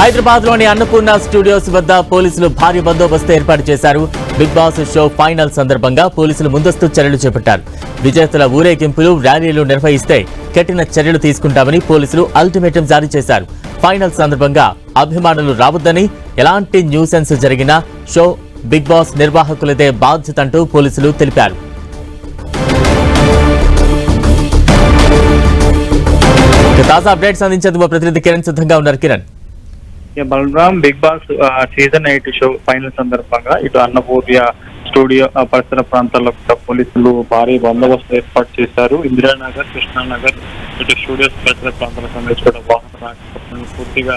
హైదరాబాద్లోని అన్నపూర్ణ స్టూడియోస్ వద్ద పోలీసులు భారీ బందోబస్తు ఏర్పాటు చేశారు. బిగ్ బాస్ షో ఫైనల్ సందర్భంగా పోలీసులు ముందస్తు చర్యలు చేపట్టారు. విజేతల ఊరేగింపులు ర్యాలీలు నిర్వహిస్తే కఠిన చర్యలు తీసుకుంటామని పోలీసులు అల్టిమేటం జారీ చేశారు. ఫైనల్ సందర్భంగా అభిమానులు రావద్దని ఎలాంటి న్యూసెన్స్ జరిగినా షో బిగ్ బాస్ నిర్వాహకులదే బాధ్యత అంటూ పోలీసులు తెలిపారు. తాజా అప్డేట్స్ అందించేందుకు ప్రతినిధి కిరణ్ సిద్ధంగా ఉన్నారు. Kiran. Balaram Bigg Boss season eight show final సందర్భంగా ఇటు అన్నపూర్య స్టూడియో పరిసర ప్రాంతాల్లో కూడా పోలీసులు భారీ బందోబస్తు ఏర్పాటు చేశారు. ఇందిరానగర్ కృష్ణానగర్ ఇటు స్టూడియోస్ పరిసర ప్రాంతాలకు సంబంధించి కూడా వాహన పూర్తిగా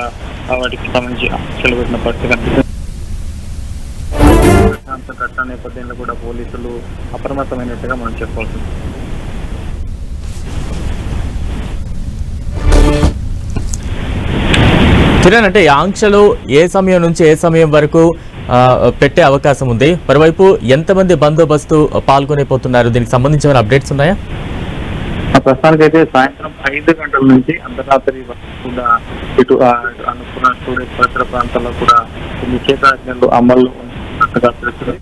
వాటికి సంబంధించి ఆంక్షలు పెట్టిన పరిస్థితి కనిపిస్తుంది. ఘటన నేపథ్యంలో కూడా పోలీసులు అప్రమత్తమైనట్టుగా మనం చెప్పాల్సి కిరణ్ అంటే ఆంక్షలు ఏ సమయం నుంచి ఏ సమయం వరకు పెట్టే అవకాశం ఉంది. మరోవైపు ఎంతమంది బందోబస్తు పాల్గొనిపోతున్నారు దీనికి సంబంధించిన అప్డేట్స్ ఉన్నాయా? ఆ ప్రస్తుతానికైతే సాయంత్రం ఐదు గంటల నుంచి అర్ధరాత్రి కూడా ఇటు అనుకున్న స్టూడెంట్ పరిసర ప్రాంతాల్లో కూడా నిషేధాజ్ఞలు అమలు ఉన్నట్టుగా తెలుస్తుంది.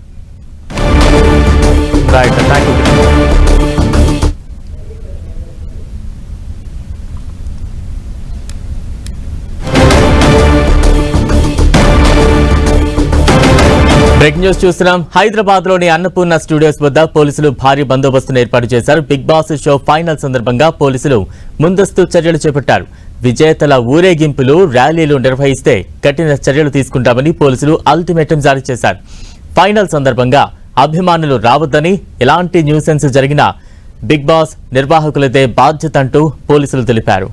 బ్రేక్ న్యూస్ చూస్తున్నాం. హైదరాబాద్లోని అన్నపూర్ణ స్టూడియోస్ వద్ద పోలీసులు భారీ బందోబస్తును ఏర్పాటు చేశారు. బిగ్ బాస్ షో ఫైనల్ సందర్భంగా పోలీసులు ముందస్తు చర్యలు చేపట్టారు. విజేతల ఊరేగింపులు ర్యాలీలు నిర్వహిస్తే కఠిన చర్యలు తీసుకుంటామని పోలీసులు అల్టిమేటం జారీ చేశారు. ఫైనల్ సందర్భంగా అభిమానులు రావద్దని ఎలాంటి న్యూసెన్స్ జరిగినా బిగ్ బాస్ నిర్వాహకులదే బాధ్యత అంటూ పోలీసులు తెలిపారు.